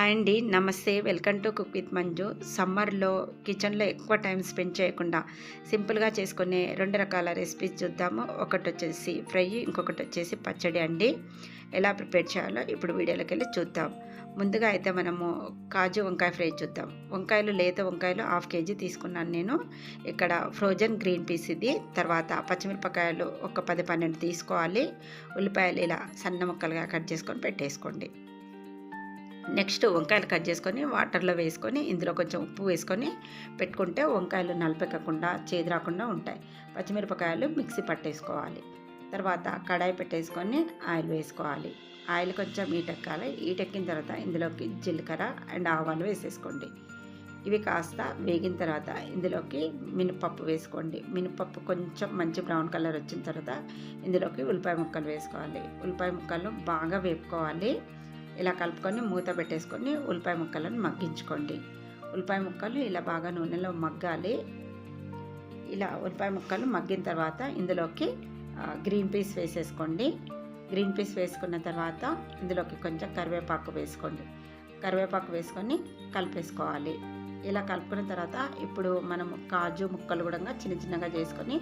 Hi అండి. నమస్తే. Welcome to cook with Manju. సమ్మర్లో కిచెన్లో ఎక్కువ టైం స్పెండ్ చేయకుండా సింపుల్గా చేసుకునే రెండు రకాల రెసిపీస్ చూద్దాము. ఒకటి వచ్చేసి ఫ్రై ఇంకొకటి వచ్చేసి పచ్చడి అండి. ఎలా ప్రిపేర్ చేయాలో ఇప్పుడు వీడియోలోకి వెళ్ళి చూద్దాం. ముందుగా అయితే మనము కాజు వంకాయ ఫ్రై చూద్దాం. వంకాయలు లేత వంకాయలు హాఫ్ కేజీ తీసుకున్నాను నేను. ఇక్కడ ఫ్రోజన్ గ్రీన్ పీస్ ఇది. తర్వాత పచ్చిమిరపకాయలు ఒక పది పన్నెండు తీసుకోవాలి. ఉల్లిపాయలు ఇలా సన్న ముక్కలుగా కట్ చేసుకొని పెట్టేసుకోండి. నెక్స్ట్ వంకాయలు కట్ చేసుకొని వాటర్లో వేసుకొని ఇందులో కొంచెం ఉప్పు వేసుకొని పెట్టుకుంటే వంకాయలు నలపెక్కకుండా చేదు రాకుండా ఉంటాయి. పచ్చిమిరపకాయలు మిక్సీ పట్టేసుకోవాలి. తర్వాత కడాయి పెట్టేసుకొని ఆయిల్ వేసుకోవాలి. ఆయిల్ కొంచెం ఈటెక్కాలి ఈటెక్కిన తర్వాత ఇందులోకి జీలకర్ర అండ్ ఆవాలు వేసేసుకోండి. ఇవి కాస్త వేగిన తర్వాత ఇందులోకి మినపప్పు వేసుకోండి. మినపప్పు కొంచెం మంచి బ్రౌన్ కలర్ వచ్చిన తర్వాత ఇందులోకి ఉల్లిపాయ ముక్కలు వేసుకోవాలి. ఉల్లిపాయ ముక్కలు బాగా వేపుకోవాలి. ఇలా కలుపుకొని మూత పెట్టేసుకొని ఉల్లిపాయ ముక్కలను మగ్గించుకోండి. ఉల్లిపాయ ముక్కలు ఇలా బాగా నూనెలో మగ్గాలి. ఇలా ఉల్లిపాయ ముక్కలు మగ్గిన తర్వాత ఇందులోకి గ్రీన్ పీస్ వేసేసుకోండి. గ్రీన్ పీస్ వేసుకున్న తర్వాత ఇందులోకి కొంచెం కరివేపాకు వేసుకోండి. కరివేపాకు వేసుకొని కలిపేసుకోవాలి. ఇలా కలుపుకున్న తర్వాత ఇప్పుడు మనం కాజు ముక్కలు కూడా చిన్న చిన్నగా చేసుకొని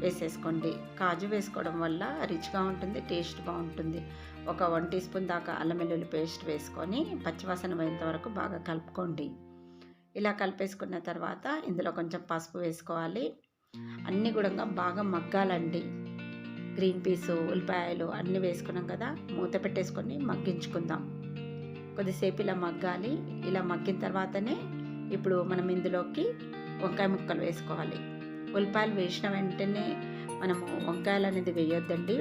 వేసేసుకోండి. కాజు వేసుకోవడం వల్ల రిచ్గా ఉంటుంది టేస్ట్ బాగుంటుంది. ఒక వన్ టీ స్పూన్ దాకా అల్లం వెల్లుల్లి పేస్ట్ వేసుకొని పచ్చివాసన పోయేంత వరకు బాగా కలుపుకోండి. ఇలా కలిపేసుకున్న తర్వాత ఇందులో కొంచెం పసుపు వేసుకోవాలి. అన్నీ కూడా బాగా మగ్గాలండి. గ్రీన్ పీసు ఉల్లిపాయలు అన్నీ వేసుకున్నాం కదా మూత పెట్టేసుకొని మగ్గించుకుందాం. కొద్దిసేపు ఇలా మగ్గాలి. ఇలా మగ్గిన తర్వాతనే ఇప్పుడు మనం ఇందులోకి వంకాయ ముక్కలు వేసుకోవాలి. ఉల్లిపాయలు వేసిన వెంటనే మనము వంకాయలు అనేది వేయొద్దండి.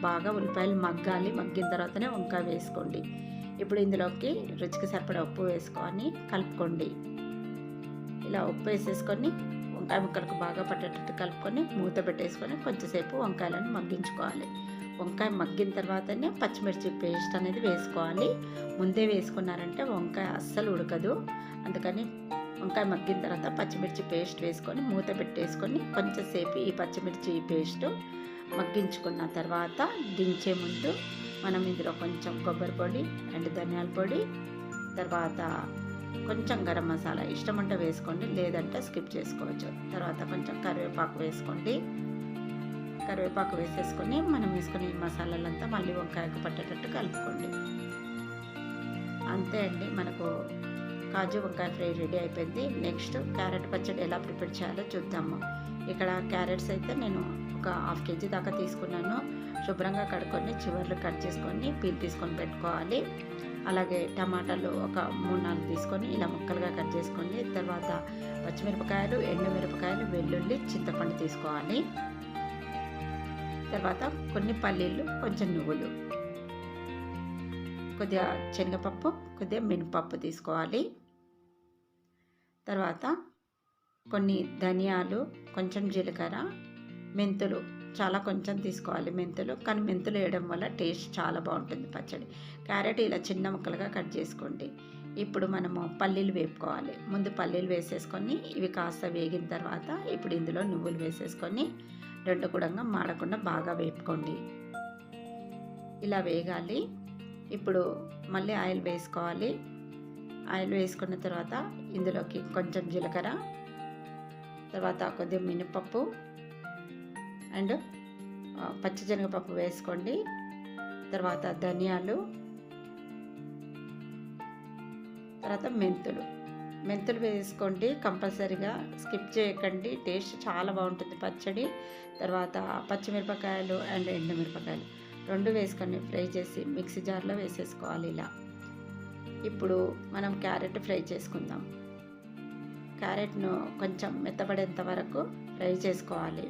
బాగా ఉల్లిపాయలు మగ్గాలి. మగ్గిన తర్వాతనే వంకాయ వేసుకోండి. ఇప్పుడు ఇందులోకి రుచికి సరిపడా ఉప్పు వేసుకొని కలుపుకోండి. ఇలా ఉప్పు వేసేసుకొని వంకాయ ముక్కలకు బాగా పట్టేటట్టు కలుపుకొని మూత పెట్టేసుకొని కొంచెంసేపు వంకాయలను మగ్గించుకోవాలి. వంకాయ మగ్గిన తర్వాతనే పచ్చిమిర్చి పేస్ట్ అనేది వేసుకోవాలి. ముందే వేసుకున్నారంటే వంకాయ అస్సలు ఉడకదు. అందుకని వంకాయ మగ్గిన తర్వాత పచ్చిమిర్చి పేస్ట్ వేసుకొని మూత పెట్టేసుకొని కొంచెంసేపు ఈ పచ్చిమిర్చి పేస్ట్ మగ్గించుకున్న తర్వాత దించే ముందు మనం ఇందులో కొంచెం కొబ్బరి పొడి అండ్ ధనియాల పొడి తర్వాత కొంచెం గరం మసాలా ఇష్టం ఉంటే వేసుకోండి లేదంటే స్కిప్ చేసుకోవచ్చు. తర్వాత కొంచెం కరివేపాకు వేసుకోండి. కరివేపాకు వేసేసుకొని మనం వేసుకుని మసాలాలంతా మళ్ళీ వంకాయకు పట్టేటట్టు కలుపుకోండి. అంతే అండి మనకు కాజు వంకాయ ఫ్రై రెడీ అయిపోయింది. నెక్స్ట్ క్యారెట్ పచ్చడి ఎలా ప్రిపేర్ చేయాలో చూద్దాము. ఇక్కడ క్యారెట్స్ అయితే నేను ఒక హాఫ్ కేజీ దాకా తీసుకున్నాను. శుభ్రంగా కడుక్కొని చివర్లు కట్ చేసుకొని పీల్ తీసుకొని పెట్టుకోవాలి. అలాగే టమాటాలు ఒక మూడు నాలుగు తీసుకొని ఇలా ముక్కలుగా కట్ చేసుకొని తర్వాత పచ్చిమిరపకాయలు ఎండుమిరపకాయలు వెల్లుల్లి చింతపండు తీసుకోవాలి. తర్వాత కొన్ని పల్లీలు కొంచెం నువ్వులు. కొద్దిగా శనగపప్పు కొద్దిగా మినపప్పు తీసుకోవాలి. తర్వాత కొన్ని ధనియాలు కొంచెం జీలకర్ర మెంతులు చాలా కొంచెం తీసుకోవాలి మెంతులు. కానీ మెంతులు వేయడం వల్ల టేస్ట్ చాలా బాగుంటుంది పచ్చడి. క్యారెట్ ఇలా చిన్న ముక్కలుగా కట్ చేసుకోండి. ఇప్పుడు మనము పల్లీలు వేపుకోవాలి. ముందు పల్లీలు వేసేసుకొని ఇవి కాస్త వేగిన తర్వాత ఇప్పుడు ఇందులో నువ్వులు వేసేసుకొని రెండు కూడా మాడకుండా బాగా వేపుకోండి. ఇలా వేగాలి. ఇప్పుడు మళ్ళీ ఆయిల్ వేసుకోవాలి. ఆయిల్ వేసుకున్న తర్వాత ఇందులోకి కొంచెం జీలకర్ర తర్వాత కొద్దిగా మినపప్పు అండ్ పచ్చిశనగపప్పు వేసుకోండి. తర్వాత ధనియాలు తర్వాత మెంతులు. మెంతులు వేసుకోండి కంపల్సరీగా స్కిప్ చేయకండి. టేస్ట్ చాలా బాగుంటుంది పచ్చడి. తర్వాత పచ్చిమిరపకాయలు అండ్ ఎండుమిరపకాయలు. రెండు వేసుకొని ఫ్రై చేసి మిక్సీ జార్లో వేసేసుకోవాలి ఇలా. ఇప్పుడు మనం క్యారెట్ ఫ్రై చేసుకుందాం. క్యారెట్ను కొంచెం మెత్తబడేంత వరకు ఫ్రై చేసుకోవాలి.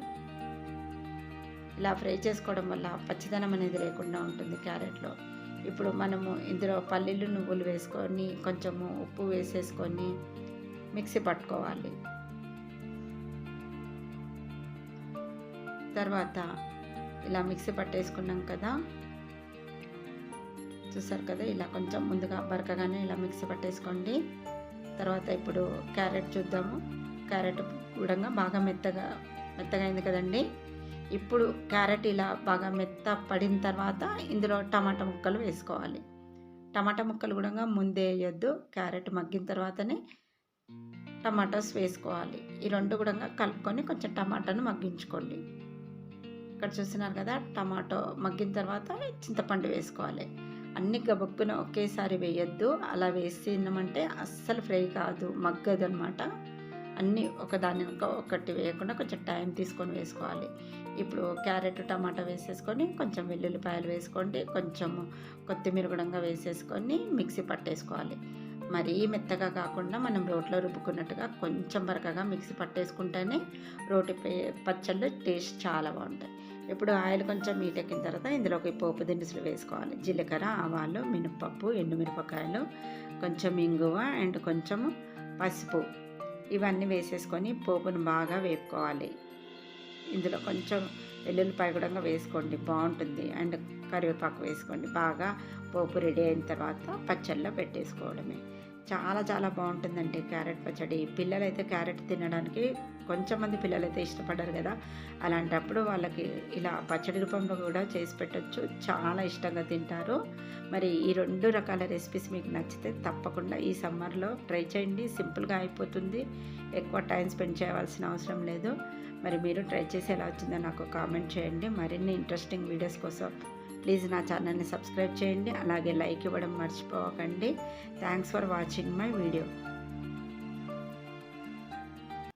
ఇలా ఫ్రై చేసుకోవడం వల్ల పచ్చిదనం అనేది లేకుండా ఉంటుంది క్యారెట్లో. ఇప్పుడు మనము ఇందులో పల్లీలు నువ్వులు వేసుకొని కొంచెము ఉప్పు వేసేసుకొని మిక్సీ పట్టుకోవాలి. తర్వాత ఇలా మిక్సీ పట్టేసుకున్నాం కదా. చూసారు కదా ఇలా కొంచెం ముందుగా బరకగానే ఇలా మిక్సీ పట్టేసుకోండి. తర్వాత ఇప్పుడు క్యారెట్ చూద్దాము. క్యారెట్ కూడా బాగా మెత్తగా మెత్తగా అయింది కదండి. ఇప్పుడు క్యారెట్ ఇలా బాగా మెత్త పడిన తర్వాత ఇందులో టమాటా ముక్కలు వేసుకోవాలి. టమాటా ముక్కలు కూడా ముందే వేయొద్దు. క్యారెట్ మగ్గిన తర్వాతనే టమాటాస్ వేసుకోవాలి. ఈ రెండు కూడా కలుపుకొని కొంచెం టమాటాను మగ్గించుకోండి. ఇక్కడ చూస్తున్నారు కదా టమాటో మగ్గిన తర్వాత చింతపండు వేసుకోవాలి. అన్ని గబక్కున ఒకేసారి వేయొద్దు. అలా వేసినామంటే అస్సలు ఫ్రై కాదు మగ్గదు అనమాట అన్నీ ఒకదాని ఒకటి వేయకుండా కొంచెం టైం తీసుకొని వేసుకోవాలి. ఇప్పుడు క్యారెట్ టమాటా వేసేసుకొని కొంచెం వెల్లుల్లిపాయలు వేసుకోండి. కొంచెం కొత్తిమీర కూడా వేసేసుకొని మిక్సీ పట్టేసుకోవాలి. మరీ మెత్తగా కాకుండా మనం రోట్లో రుబ్బుకున్నట్టుగా కొంచెం బరకగా మిక్సీ పట్టేసుకుంటేనే రోటి పే- పచ్చళ్ళు టేస్ట్ చాలా బాగుంటాయి. ఇప్పుడు ఆయిల్ కొంచెం మీటెక్కిన తర్వాత ఇందులోకి పోపు దినుసులు వేసుకోవాలి. జీలకర్ర ఆవాలు మినపప్పు ఎండుమిరపకాయలు కొంచెం ఇంగువ అండ్ కొంచెము పసుపు. ఇవన్నీ వేసేసుకొని పోపును బాగా వేపుకోవాలి. ఇందులో కొంచెం వెల్లుల్లిపాయ కూడా వేసుకోండి బాగుంటుంది. అండ్ కరివేపాకు వేసుకోండి బాగా పోపు రెడీ అయిన తర్వాత పచ్చళ్ళలో పెట్టేసుకోవడమే. చాలా చాలా బాగుంటుందండి క్యారెట్ పచ్చడి. పిల్లలైతే క్యారెట్ తినడానికి కొంచెం మంది పిల్లలైతే ఇష్టపడరు కదా. అలాంటప్పుడు వాళ్ళకి ఇలా పచ్చడి రూపంలో కూడా చేసి పెట్టచ్చు. చాలా ఇష్టంగా తింటారు. మరి ఈ రెండు రకాల రెసిపీస్ మీకు నచ్చితే తప్పకుండా ఈ సమ్మర్లో ట్రై చేయండి. సింపుల్గా అయిపోతుంది. ఎక్కువ టైం స్పెండ్ చేయవలసిన అవసరం లేదు. మరి మీరు ట్రై చేసి ఎలా వచ్చిందో నాకు కామెంట్ చేయండి. మరిన్ని ఇంట్రెస్టింగ్ వీడియోస్ కోసం ప్లీజ్ నా ఛానల్ని సబ్స్క్రైబ్ చేయండి. అలాగే లైక్ ఇవ్వడం మర్చిపోకండి. Thanks for watching my video.